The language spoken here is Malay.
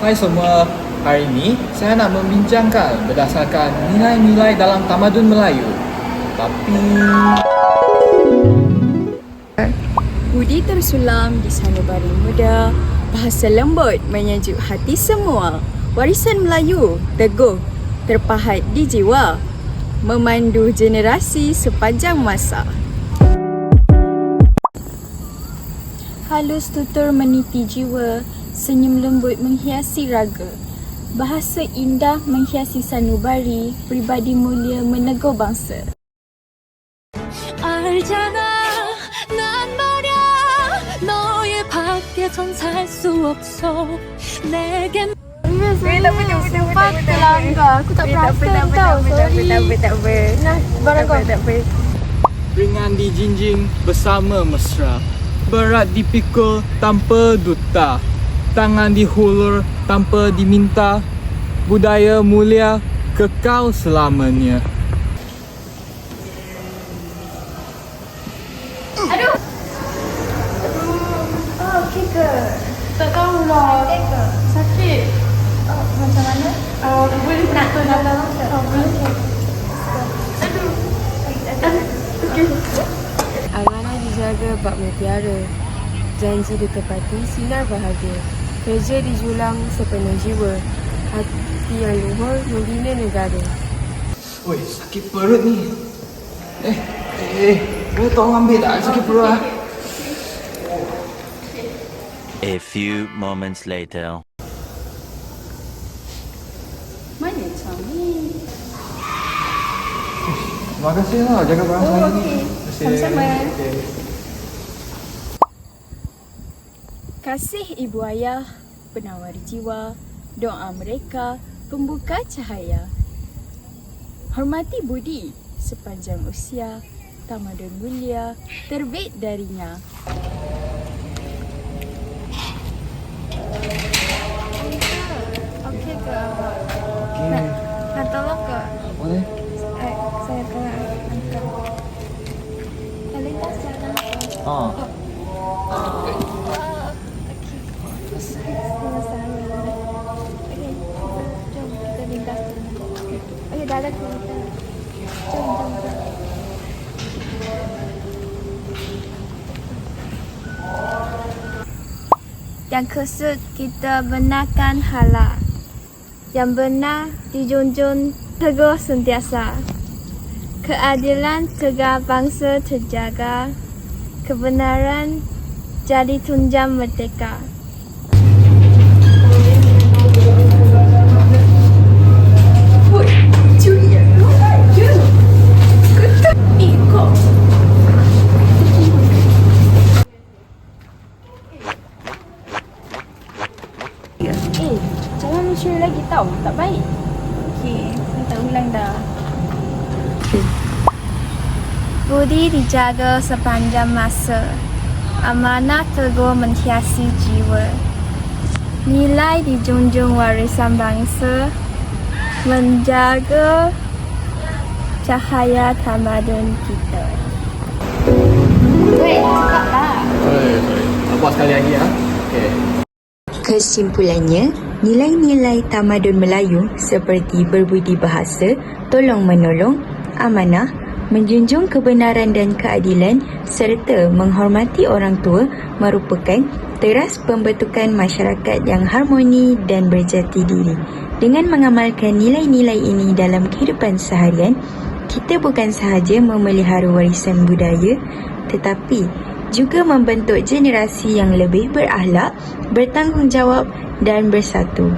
Hai semua, hari ini saya nak membincangkan berdasarkan nilai-nilai dalam tamadun Melayu. Tapi Budi tersulam di sanubari muda, bahasa lembut menyejuk hati semua. Warisan Melayu teguh terpahat di jiwa, memandu generasi sepanjang masa. Halus tutur meniti jiwa, senyum lembut menghiasi raga. Bahasa indah menghiasi sanubari, pribadi mulia meneguh bangsa. 알잖아 난 말야 너의 밖에선 살 수 없어 내겐 Sempat terlanggar. Aku tak perasan tau. Sorry. Nah, barang kau. ringan dijinjing bersama mesra. Berat dipikul tanpa duta. Tangan dihulur tanpa diminta. Budaya mulia kekal selamanya. Oh, okey ke? Tak tahulah. Okey ke? Sakit. Oh, macam mana? Oh, boleh nak tolong tak? Oh, boleh. Aduh. Aduh. Okey. Amanah dijaga bak mutiara Janji ditepati sinar bahagia Kerja dijulang sepenuh jiwa Hati yang luhur membina negara Oi, sakit perut ni. Eh, eh, eh. Boleh tolong ambil tak? Sakit perut ah. A few moments later. Mana Tommy? Terima kasih lah jaga barang Oh, saya ni. okey. Terima kasih. Sama-sama. Okey. Kasih ibu ayah, penawar jiwa, doa mereka, pembuka cahaya. Hormati budi sepanjang usia, tamadun mulia, terbit darinya. Okey ke awak? Okey. Nak tolong ke? Boleh? Eh, saya tengah angkat. Melintas jalan. Ah. Okey. Sama Jom. Yang kesut kita benarkan halal. Yang benar dijunjung teguh sentiasa. Keadilan tegak bangsa terjaga. Kebenaran jadi tunjang merdeka. Tau. Tak baik. Okey, saya tak ulang dah. Budi dijaga sepanjang masa. Amanah teguh menghiasi jiwa. Nilai dijunjung warisan bangsa. Menjaga cahaya tamadun kita. Weh, sorry. Tak buat sekali lagi ah. Okey. Kesimpulannya, nilai-nilai tamadun Melayu seperti berbudi bahasa, tolong menolong, amanah, menjunjung kebenaran dan keadilan serta menghormati orang tua merupakan teras pembentukan masyarakat yang harmoni dan berjati diri. Dengan mengamalkan nilai-nilai ini dalam kehidupan seharian, kita bukan sahaja memelihara warisan budaya tetapi juga membentuk generasi yang lebih berakhlak, bertanggungjawab dan bersatu.